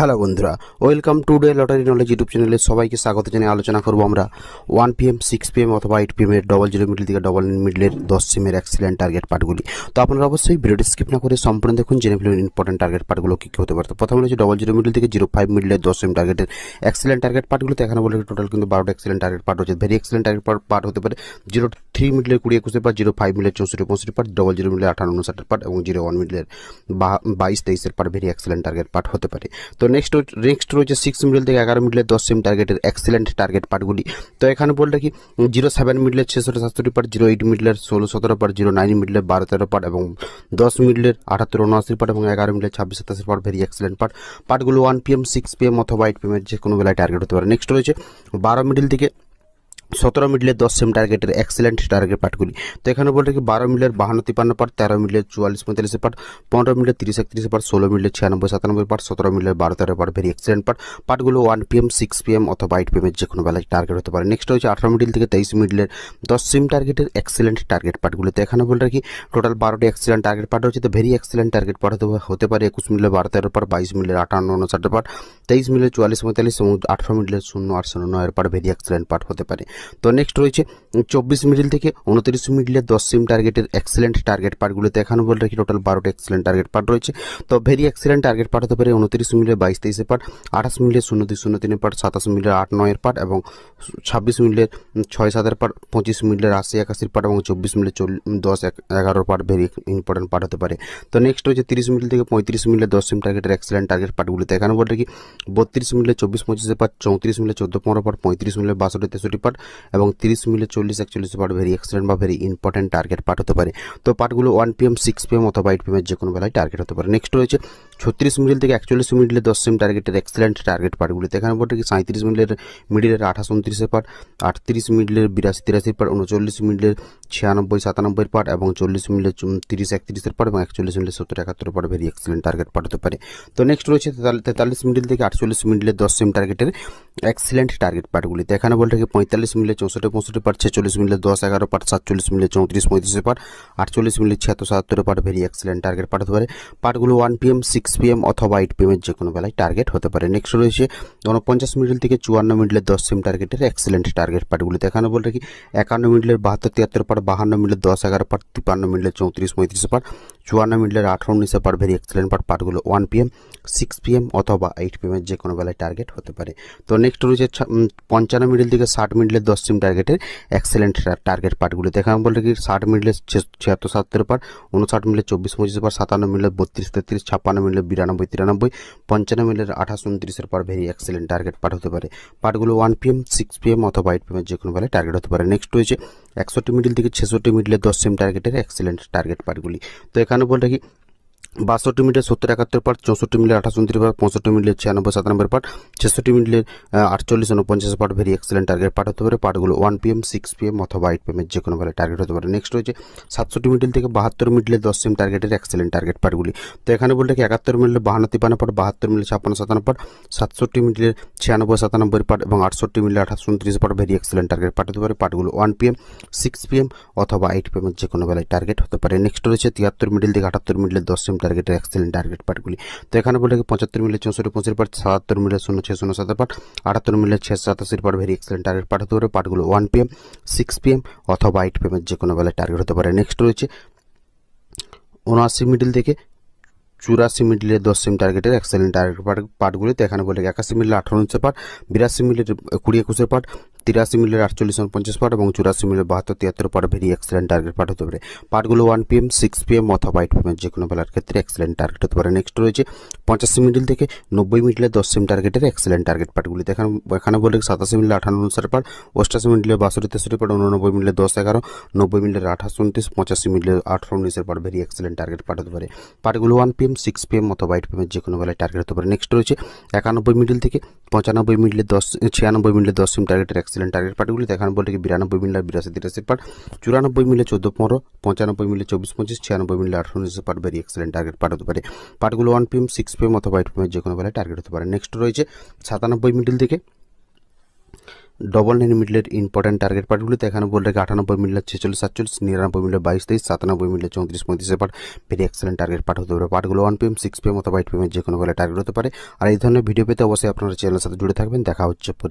Hello বন্ধুরা welcome to day lottery knowledge YouTube চ্যানেলে সবাইকে স্বাগত জানিয়ে আলোচনা করব আমরা ওয়ান পিএম সিক্স পিএম অথবা এইট পিএম এর ডবল জিরো মিডল থেকে ডবল মিডলের দশ সিমের এক্সিলেন্ট টার্গেট পার্টগুলি তো আপনারা অবশ্যই ভিডিওটি স্কিপ না করে সম্পূর্ণ দেখুন, জেনে ফেলুন ইম্পর্টেন্ট টার্গেট পার্টগুলো কী কী হতে পারে। তো প্রথমে রয়েছে ডবল জিরো মিডল থেকে জিরো ফাইভ মিডলের দশ সিম টার্গেটের এক্সিলেন্ট টার্গেট পার্টগুলোতে এখানে বলে টোটাল কিন্তু বারোটা এক্সিলেন্ট টার্গেট পার্ট হচ্ছে ভেরি এক্সিলেন্ট টার্গেট পার্ট হতে পারে জিরো থ্রি মিডলের কুড়ি একুশের পার্ট জিরো ফাইভ মিডলের চৌষট্টি পঁয়ষট্টি পার্ট ডবল জিরো মিডলের আঠারো উনষাটের পার্ট এবং জিরো ওয়ান মিডলের বাইশ তেইশের part very excellent target part হতে পারে। তো নেক্সট নেক্সট রয়েছে সিক্স মিডল থেকে এগারো মিডলের দশ সেম টার্গেটের এক্সিলেন্ট টার্গেট পার্টগুলি তো এখানে বলে রাখি জিরো সেভেন মিডলের ছেষট্টি সাতষট্টি পার্ট জিরো এইট মিডলের ষোলো সতেরো পার্ট জিরো নাইন মিডলের বারো তেরো পার্ট এবং দশ মিডলের আটাত্তর উনআশি পার্ট এবং এগারো মিডলের ছাব্বিশ সাতাশি পার্ট ভেরি এক্সিলেন্ট পার্ট পার্টগুলো one P M six P M অথবা এইট পিএমের যে কোনো বেলায় টার্গেট হতে পারে। নেক্সট রয়েছে বারো মিডল থেকে সতেরো মিডলের দশ সেম টার্গেটের এক্সেলেন্ট টার্গেট পার্টগুলি তো এখানে বলতে কি বারো মিডলের বাহান্ন তিপ্পান্ন পার্ট তেরো মিডলের চুয়াল্লিশ পঁয়তাল্লিশ পার্ট পনেরো মিডলের তিরিশ একত্রিশ পার্ট ষোলো মিডলের ছিয়ানব্বই সাতানব্বই পার্ট সতেরো মিডলের বারো তেরো পার্ট ভেরি এক্সেলেন্ট পার্ট পার্টগুলো ওয়ান পিএম সিক্স পিএম অথবা এইট পিএমের যে কোনো বেলায় টার্গেট হতে পারে। নেক্সট হচ্ছে আঠারো মিডল থেকে তেইশ মিডলের দশ সিম টার্গেটের এক্সেলেন্ট টার্গেট পার্টগুলো তো এখানে বলে রাখি টোটাল বারোটি এক্সেলেন্ট টার্গেট পার্ট হচ্ছে তো ভেরি এক্সেলেন্ট টার্গেট পার্ট হতে পারে একুশ মিডলের বারো তেরো পার্ট বাইশ মিডলের আটান্ন উনষাট পার্ট তেইশ মিডলের চুয়াল্লিশ পঁয়তাল্লিশ এবং আঠারো মিডলের শূন্য আট শূন্য নয়ের পার্ট ভেরি এক্সেলেন্ট পার্ট হতে পারে। তো নেক্সট রয়েছে চব্বিশ মিডিল থেকে উনত্রিশ মিডিলের দশ সিম টার্গেটের এক্সেলেন্ট টার্গেট পার্টগুলোতে এখানে বলে রাখি টোটাল বারোটা এক্সেলেন্ট টার্গেট পার্ট রয়েছে তো ভেরি এক্সেলেন্ট টার্গেট পার্ট হতে পারে উনত্রিশ মিনিটের বাইশ তেইশের পার্ট আঠাশ মিনিটের শূন্য দুই শূন্য তিনের পার্ট সাতাশ মিনিটের আট নয়ের পার্ট এবং ছাব্বিশ মিনিটের ছয় সাতের পার্ট পঁচিশ মিনিটের আশি একাশির পার্ট এবং চব্বিশ মিনিটের চল দশ এগারোর পার্ট ভেরি ইম্পর্টেন্ট পার্ট হতে পারে তো নেক্সট হচ্ছে তিরিশ মিনিট থেকে পঁয়ত্রিশ মিনিটের দশ সিম টার্গেটের এক্সেলেন্ট টার্গেট পার্টগুলোতে এখানে বলে রাখি বত্রিশ মিনিটের চব্বিশ পঁচিশের পার্ট চৌত্রিশ মিনিটের চোদ্দ পনেরো পার্ট পঁয়ত্রিশ মিনিটের বাষট্টি তেষট্টি পার্ট এবং তিরিশ মিলে চল্লিশ, একচল্লিশ পার্ট ভেরি এক্সেলেন্ট বা ভেরি ইম্পর্টেন্ট টার্গেট পার্ট হতে পারে। তো পার্টগুলো ওয়ান পিএম সিক্স পিএম অথবা এইট পিএমের যে কোনো বেলায় টার্গেট হতে পারে। নেক্সট রয়েছে ছত্রিশ মিডিল থেকে একচল্লিশ মিডিলের দশ সেম টার্গেটের এক্সেলেন্ট টার্গেট পার্টগুলিতে এখানে বলতে কি সাঁত্রিশ মিডিলের মিডিলের আঠাশ উনত্রিশের পার্ট আটত্রিশ মিডিলের বিরাশি তিরাশির পার্ট উনচল্লিশ মিডিলের ছিয়ানব্বই সাতানব্বই পার্ট এবং চল্লিশ মিডিলের তিরিশ একত্রিশের পার্ট এবং একচল্লিশ মিডিলের সত্তর একাত্তর পার্ট ভেরি এক্সেলেন্ট টার্গেট হতে পারে। তো নেক্সট রয়েছে তেতাল্লিশ মিডিল থেকে আটচল্লিশ মিডিলের দশ সিম টার্গেটের এক্সেলেন্ট টার্গেট পার্টগুলিতে এখানে বলতে কি পঁয়তাল্লিশ মিডিলের চৌষট্টি, পঁয়ষট্টি পার্ট ছেচল্লিশ মিডিলের দশ, এগারো পার্ট সাতচল্লিশ মিনিটে চৌত্রিশ, পঁয়ত্রিশের পার্ট আটচল্লিশ মিনিট ছিয়াত্তর, সাতাত্তরের পার্ট ভেরি এক্সেলেন্ট টার্গেট পাঠাতে পারে। পার্টগুলো ওয়ান পিএম সিক্স পিএম অথবা এইট পিএমের যে কোনো বেলায় টার্গেট হতে পারে। নেক্সট রয়েছে উনপঞ্চাশ মিনিট থেকে চুয়ান্ন মিনিটের দশ সিম টার্গেটের এক্সেলেন্ট টার্গেট পার্টগুলিতে এখানে বলে রাখি, একান্ন মিনিটের বাহাত্তর, তিয়াত্তর পার্ট বাহান্ন মিডলের দশ, এগারো পার্ট তিপ্পান্ন মিডলের চৌত্রিশ, পঁয়ত্রিশ পার চুয়ান্ন মিডলের আঠারো, উনিশে পার্ট ভেরি এক্সেলেন্ট পার্ট পার্টগুলো ওয়ান পিএম সিক্স পিএম অথবা এইট পিএমের যে কোনো বেলায় টার্গেট হতে পারে। তো নেক্সট রয়েছে পঞ্চান্ন মিনিট থেকে ষাট মিনিটের দশ সিম টার্গেটের এক্সেলেন্ট টার্গেট পার্টগুলিতে এখানে বলে রাখি, ষাট মিনিটে ছিয়াত্তর সাতাত্তর পার উনষাট মিনিটে চব্বিশ, পঁচিশ পার সাতান্ন মিনিটে বত্রিশ, তেত্রিশ, ছাপ্পান্ন বিরানব্বই, তিরানব্বই পঞ্চান্ন মিলের আঠাশ, উনত্রিশের পর ভেরি এক্সেলেন্ট টার্গেট পাঠ হতে পারে। পার্টগুলো ওয়ান পিএম সিক্স পিএম অথবা এইট পিএমের যে কোনো বেলায় টার্গেট হতে পারে। নেক্সট রয়েছে একষট্টি মিডিল থেকে ছেষট্টি মিডিলের দশ সেম টার্গেটের এক্সেলেন্ট টার্গেট পার্টগুলি তো এখানে বলে রাখি বাষট্টি মিনিটে সত্তর একাত্তর পার্ট, চৌষট্টি মিনিটে আঠাশ উনত্রিশ পার্ট, পঁয়ষট্টি মিনিটে ছিয়ানব্বই সাতানব্বই পার্ট, ছেষট্টি মিনিটে আটচল্লিশ উনপঞ্চাশ part very excellent target part হতে পারে। পার্টগুলো ওয়ান পিএম সিক্স পিএম অথবা এইট পিএমের যে কোনো বেলায় টার্গেট হতে পারে। নেক্সট রয়েছে সাতষট্টি মিডিল থেকে বাহাত্তর মিডিলে দশ সিম টার্গেটের এক্সেলেন্ট টার্গেট পার্টগুলি তো এখানে বলতে কি একাত্তর মিনিটে বাহান্ন তিপ্পান্ন পার্ট, বাহাত্তর মিনিটে ছাপ্পান্ন সাতান্ন পার্ট, সাতষট্টি মিনিটে ছিয়ানব্বই সাতানব্বই পার্ট এবং আটষট্টি মিনিটে আঠাশ উনত্রিশ part very excellent target part হতে পারে। পার্টগুলো ওয়ান পিএম সিক্স পিএম অথবা এইট পিএমের যে কোনো বেলায় টার্গেট হতে পারে। নেক্সট রয়েছে তিয়াত্তর মিডিল থেকে আটাত্তর মিডিলে দশ সিম টার্গেটের এক্সেলেন্ট টার্গেট পার্টগুলি তো এখানে বলে পঁচাত্তর মিলে চৌষট্টি পঁচিশ পার্ট সাতাত্তর মিলে শূন্য, ছয় শূন্য, সাত পার্ট আটাত্তর মিলে ছয় সাতাশির part very excellent target part হতে পারে। পার্টগুলো ওয়ান পিএম সিক্স পিএম অথবা এইট পিএমের যে কোনো বেলায় টার্গেট হতে পারে। নেক্সট রয়েছে, উনআশি মিডিল থেকে চুরাশি মিডিলে দশ সিম টার্গেটের এক্সেলেন্ট টার্গেট পার্ট পার্টগুলিতে এখানে বলে একাশি মিলে আঠারো ইঞ্চের পার্ট বিরাশি মিলির কুড়ি একুশের পার্ট তিরাশি মিলের আটচল্লিশ পঞ্চাশ পার্ট এবং চুরাশি মিলের বাহাত্তর, তিয়াত্তর part very excellent target part হতে পারে। পার্টগুলো ওয়ান পিএম সিক্স পিএম অথবা এইট পিএম যে কোনো বেলার ক্ষেত্রে এক্সেলেন্ট টার্গেট হতে পারে। নেক্সট রয়েছে পঞ্চাশি মিডিল থেকে নব্বই মিডিলে দশ সিম টার্গেটের এক্সেলেন্ট টার্গেট পার্টগুলি এখানে এখানে বলে সাতাশি মিলে আঠান্ন উনষাট পার্ট অষ্টাশি মিডিলে বাষট্টি, তেষট্টি পার্ট উননব্বই মিলে দশ, এগারো, নব্বই মিলের আঠাশ, উনত্রিশ, পঁচাশি মিলে আঠারো উনিশের part very excellent target part হতে পারে। পার্টগুলো ওয়ান পিএম সিক্স পিএম অথবা এইট পিএম যে কোনো বেলায় টার্গেট হতে পারে। নেক্সট রয়েছে একানব্বই মিডিল থেকে পঁচানব্বই মিডিলে দশ, ছিয়ানব্বই মিডিলে দশ সিম টার্গেটের এক্সেলেন্ট টার্গেট পার্টগুলি এখানে বলতে কি বিরানব্বই মিলে বিরাশি তিরাশি পার্ট চুরানব্বই মিলে চোদ্দ পনেরো, পঁচানব্বই মিলে চব্বিশ পঁচিশ, ছিয়ানব্বই মিলে আঠারো উনিশ part very excellent target part হতে পারে। পার্টগুলো ওয়ান পিএম সিক্স পিএম অথবা এইট পিএম যে কোনো বেলায় টার্গেট হতে পারে। নেক্সট রয়েছে সাতানব্বই মিডিল থেকে ডবল নাইন মিডলের ইম্পর্টেন্ট টার্গেট পার্টগুলিতে এখানে বলে রেখে আটানব্বই মিডলের ছেচল্লিশ, সাতচল্লিশ, নিরানব্বই মিডলের বাইশ, তেইশ, সাতানব্বই মিডলের চৌত্রিশ পঁয়ত্রিশের part very excellent target part হতে পারে। পার্টগুলো ওয়ান পিএম সিক্স পিএম অথবা এইট পিএমের যে কোনো বেলা টার্গেট হতে পারে। আর এই ধরনের ভিডিও পেতে অবশ্যই আপনারা চ্যানেলের সাথে জুড়ে থাকবেন। দেখা হচ্ছে পরে।